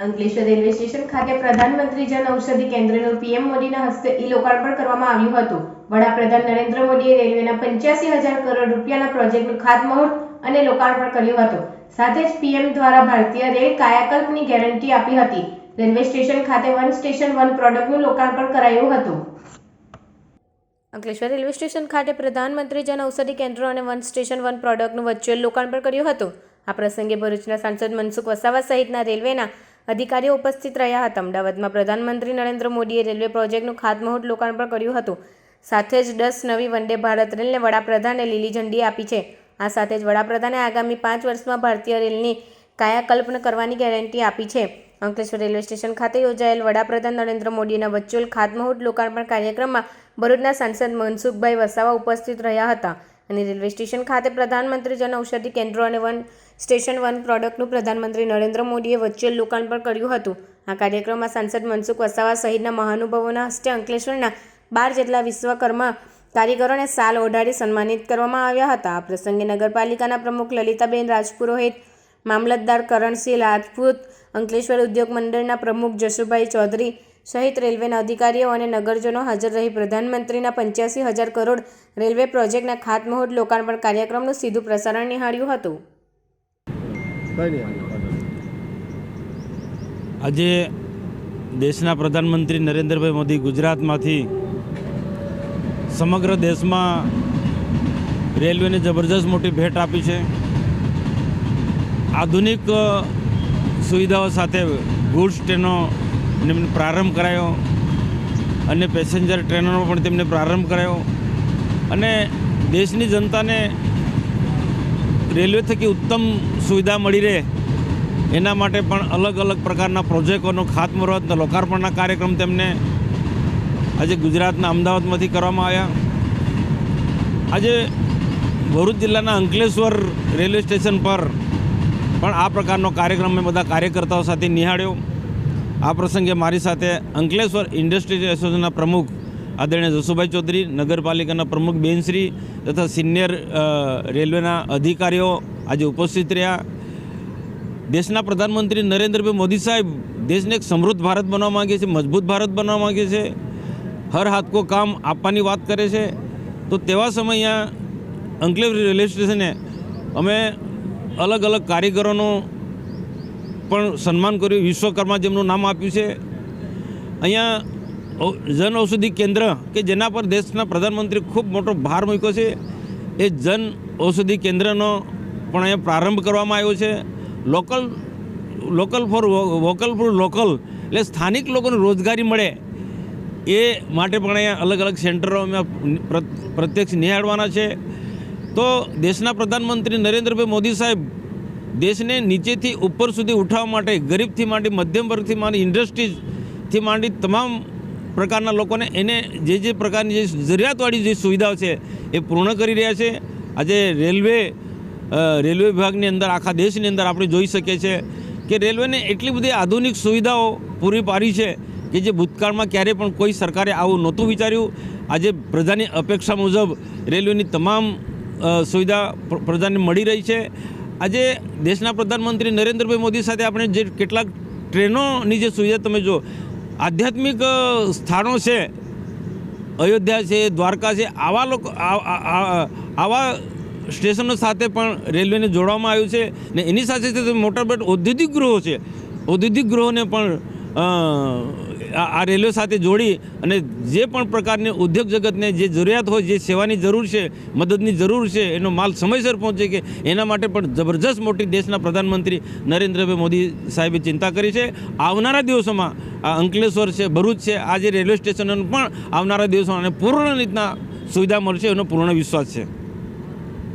Ankleshwar railway station ખાતે પ્રધાનમંત્રી જન ઔષધિ કેન્દ્રનું પીએમ મોદીના હસ્તે ઈ લોકાર્પણ કરવામાં આવ્યું હતું. વડાપ્રધાન નરેન્દ્ર મોદીએ રેલવેના પંચ્યાસી હજાર કરોડ રૂપિયાના પ્રોજેક્ટનું ખાતમુહૂર્ત અને લોકાર્પણ કર્યું હતું. સાથે જ પીએમ દ્વારા ભારતીય રેલ કાયાકલ્પની ગેરંટી આપી હતી. રેલવે સ્ટેશન ખાતે વન સ્ટેશન, વન પ્રોડક્ટનું લોકાર્પણ કરાયું હતું. અંકલેશ્વર રેલવે સ્ટેશન ખાતે પ્રધાનમંત્રી જન ઔષધિ કેન્દ્ર અને વન સ્ટેશન, વન પ્રોડક્ટનું વર્ચ્યુઅલ લોકાર્પણ કર્યું હતું. આ પ્રસંગે ભરૂચના સાંસદ મનસુખ વસાવા સહિતના રેલવેના અધિકારીઓ ઉપસ્થિત રહ્યા હતા. અમદાવાદમાં પ્રધાનમંત્રી નરેન્દ્ર મોદીએ રેલવે પ્રોજેક્ટનું ખાતમુહૂર્ત લોકાર્પણ કર્યું હતું. સાથે જ દસ નવી વંદે ભારત રેલને વડાપ્રધાને લીલી ઝંડી આપી છે. આ સાથે જ વડાપ્રધાને આગામી પાંચ વર્ષમાં ભારતીય રેલની કાયાકલ્પના કરવાની ગેરંટી આપી છે. અંકલેશ્વર રેલવે સ્ટેશન ખાતે યોજાયેલ વડાપ્રધાન નરેન્દ્ર મોદીના વર્ચ્યુઅલ ખાતમુહૂર્ત લોકાર્પણ કાર્યક્રમમાં ભરૂચના સાંસદ મનસુખભાઈ વસાવા ઉપસ્થિત રહ્યા હતા. અને રેલવે સ્ટેશન ખાતે પ્રધાનમંત્રી જન ઔષધિ કેન્દ્રો અને વન સ્ટેશન વન પ્રોડક્ટનું પ્રધાનમંત્રી નરેન્દ્ર મોદીએ વર્ચ્યુઅલ લોકાર્પણ કર્યું હતું. આ કાર્યક્રમમાં સાંસદ મનસુખ વસાવા સહિતના મહાનુભાવોના હસ્તે અંકલેશ્વરના બાર જેટલા વિશ્વકર્મા કારીગરોને સાલ ઓઢાડી સન્માનિત કરવામાં આવ્યા હતા. આ પ્રસંગે નગરપાલિકાના પ્રમુખ લલિતાબેન રાજપુરોહિત, મામલતદાર કરણસિંહ રાજપૂત, અંકલેશ્વર ઉદ્યોગ મંડળના પ્રમુખ જશુભાઈ ચૌધરી સહિત રેલવેના અધિકારીઓ અને નગરજનો હાજર રહી પ્રધાનમંત્રીના પંચ્યાસી હજાર કરોડ રેલવે પ્રોજેક્ટના ખાતમુહૂર્ત લોકાર્પણ કાર્યક્રમનું સીધું પ્રસારણ નિહાળ્યું હતું. આજે દેશના પ્રધાનમંત્રી નરેન્દ્રભાઈ મોદી ગુજરાતમાંથી સમગ્ર દેશમાં રેલવેને જબરજસ્ત મોટી ભેટ આપી છે. આધુનિક સુવિધાઓ સાથે ગુડ્સ ટ્રેનો એમને પ્રારંભ કરાયો. અને પેસેન્જર ટ્રેનોનો પણ તેમને પ્રારંભ કરાયો. અને દેશની જનતાને રેલવે થકી ઉત્તમ સુવિધા મળી રહે, એના માટે પણ અલગ અલગ પ્રકારના પ્રોજેક્ટોનું ખાતમુહૂર્ત લોકાર્પણના કાર્યક્રમ તેમને આજે ગુજરાતના અમદાવાદમાંથી કરવામાં આવ્યા. આજે ભરૂચ જિલ્લાના અંકલેશ્વર રેલવે સ્ટેશન પર પણ આ પ્રકારનો કાર્યક્રમ મેં બધા કાર્યકર્તાઓ સાથે નિહાળ્યો. આ પ્રસંગે મારી સાથે અંકલેશ્વર ઇન્ડસ્ટ્રીઝ એસોસિએશનના પ્રમુખ આદરણીય જસુભાઈ ચૌધરી, નગરપાલિકાના પ્રમુખ બેનશ્રી તથા સિનિયર રેલવેના અધિકારીઓ આજે ઉપસ્થિત રહ્યા. દેશના પ્રધાનમંત્રી નરેન્દ્રભાઈ મોદી સાહેબ દેશને એક સમૃદ્ધ ભારત બનવા માગે છે, મજબૂત ભારત બનવા માગે છે. હર હાથ કો કામ આપવાની વાત કરે છે. તો તેવા સમય અહીંયા અંકલેવ રેલવે સ્ટેશને અમે અલગ અલગ કારીગરોનું પણ સન્માન કર્યું. વિશ્વકર્મા જેમનું નામ આપ્યું છે. અહીંયા જન ઔષધિ કેન્દ્ર કે જેના પર દેશના પ્રધાનમંત્રી ખૂબ મોટો ભાર મૂક્યો છે, એ જન ઔષધિ કેન્દ્રનો પણ અહીંયા પ્રારંભ કરવામાં આવ્યો છે. Local local for vocal for local એટલે સ્થાનિક લોકોને રોજગારી મળે એ માટે પણ અહીંયા અલગ અલગ સેન્ટરો અમે પ્રત્યક્ષ નિહાળવાના છે. તો દેશના પ્રધાનમંત્રી નરેન્દ્રભાઈ મોદી સાહેબ દેશને નીચેથી ઉપર સુધી ઉઠાવવા માટે, ગરીબથી માંડી, મધ્યમ વર્ગથી માંડી, ઇન્ડસ્ટ્રીઝથી માંડી તમામ પ્રકારના લોકોને એને જે જે પ્રકારની જે જરૂરિયાતવાળી જે સુવિધાઓ છે એ પૂર્ણ કરી રહ્યા છે. આજે રેલવે રેલવે વિભાગની અંદર, આખા દેશની અંદર આપણે જોઈ શકીએ છીએ કે રેલવેને એટલી બધી આધુનિક સુવિધાઓ પૂરી પાડી છે કે જે ભૂતકાળમાં ક્યારેય પણ કોઈ સરકારે આવું નહોતું વિચાર્યું. આજે પ્રજાની અપેક્ષા મુજબ રેલવેની તમામ સુવિધા પ્રજાને મળી રહી છે. આજે દેશના પ્રધાનમંત્રી નરેન્દ્રભાઈ મોદી સાથે આપણે જે કેટલાક ટ્રેનોની જે સુવિધા તમે જો આધ્યાત્મિક સ્થાનો છે, અયોધ્યા છે, દ્વારકા છે, આવા લોકો આવા સ્ટેશનો સાથે પણ રેલવેને જોડવામાં આવ્યું છે ને એની સાથે સાથે મોટા મોટા ઔદ્યોગિક ગૃહો છે. ઔદ્યોગિક ગૃહોને પણ આ રેલવે સાથે જોડી અને જે પણ પ્રકારની ઉદ્યોગ જગતને જે જરૂરિયાત હોય, જે સેવાની જરૂર છે, મદદની જરૂર છે, એનો માલ સમયસર પહોંચે કે એના માટે પણ જબરજસ્ત મોટી દેશના પ્રધાનમંત્રી નરેન્દ્રભાઈ મોદી સાહેબે ચિંતા કરી છે. આવનારા દિવસોમાં આ અંકલેશ્વર છે, ભરૂચ છે, આ જે રેલવે સ્ટેશનોનું પણ આવનારા દિવસોમાં પૂર્ણ રીતના સુવિધા મળશે એનો પૂર્ણ વિશ્વાસ છે.